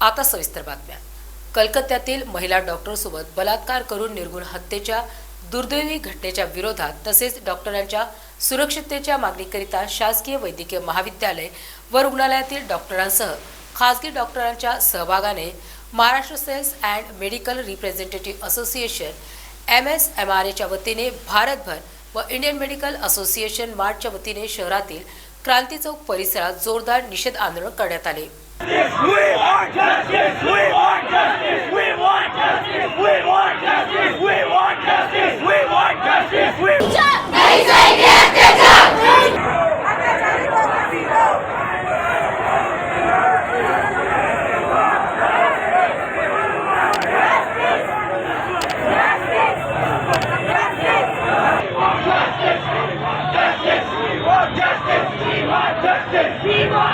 आता सविस्तर बातम्या. कलकत्त्यातील महिला डॉक्टरसोबत बलात्कार करून निर्गुण हत्येच्या दुर्दैवी घटनेच्या विरोधात तसेच डॉक्टरांच्या सुरक्षिततेच्या मागणीकरिता शासकीय वैद्यकीय महाविद्यालय व रुग्णालयातील डॉक्टरांसह खासगी डॉक्टरांच्या सहभागाने Maharashtra sales and medical representative association M S M R एच्या वतीने भारतभर व इंडियन मेडिकल असोसिएशन मार्टच्या वतीने शहरातील क्रांती चौक परिसरात जोरदार निषेध आंदोलन करण्यात आले. We want justice! We want justice! We want justice! We want justice! We want justice! We want justice! We want justice! We want justice!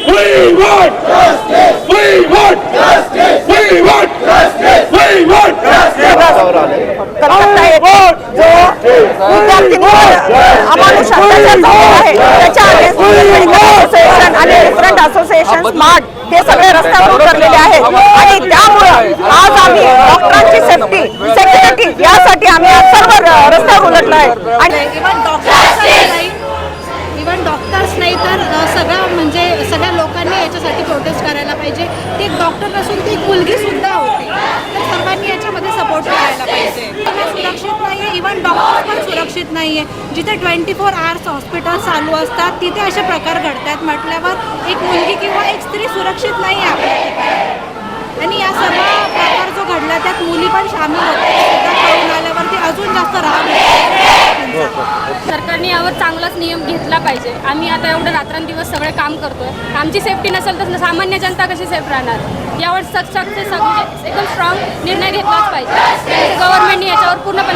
We want justice! We want justice! We want justice! We want अमानुष आहे त्याच्या association आणि different association smart हे सगळे रस्त्यावर उतरलेले आहेत आणि त्यामुळं आज आम्ही डॉक्टरांची सेफ्टी सेक्युरिटी यासाठी आम्ही सर्व रस्त्यावर उलटलो आहे आणि इव्हन डॉक्टर्स नाही इव्हन डॉक्टर्स नाही तर सगळं म्हणजे सगळ्या लोकांनी याच्यासाठी प्रोटेस्ट करायला पाहिजे. ती एक डॉक्टर नसून ती मुलगीसुद्धा मुलगी सुद्धा होती. तर सर्वांनी याच्यामध्ये सपोर्ट करायला पाहिजे. सुरक्षित नाही आहे इव्हन डॉक्टर पण सुरक्षित नाही आहे जिथे ट्वेंटी फोर आवर्स हॉस्पिटल चालू असतात तिथे असे प्रकार घडतात. म्हटल्यावर एक मुलगी किंवा एक स्त्री सुरक्षित नाही आहे आपल्या ठिकाणी. आणि या सर्व प्रकार जो घडला त्यात चांगलाच नियम घेतला पाहिजे. आम्ही आता एवढं रात्रंदिवस सगळे काम करतोय. आमची सेफ्टी नसेल तर सामान्य जनता कशी सेफ राहणार? यावर सक्त एकदम स्ट्रॉंग निर्णय घेतलाच पाहिजे. गव्हर्नमेंटने याच्यावर पूर्णपणे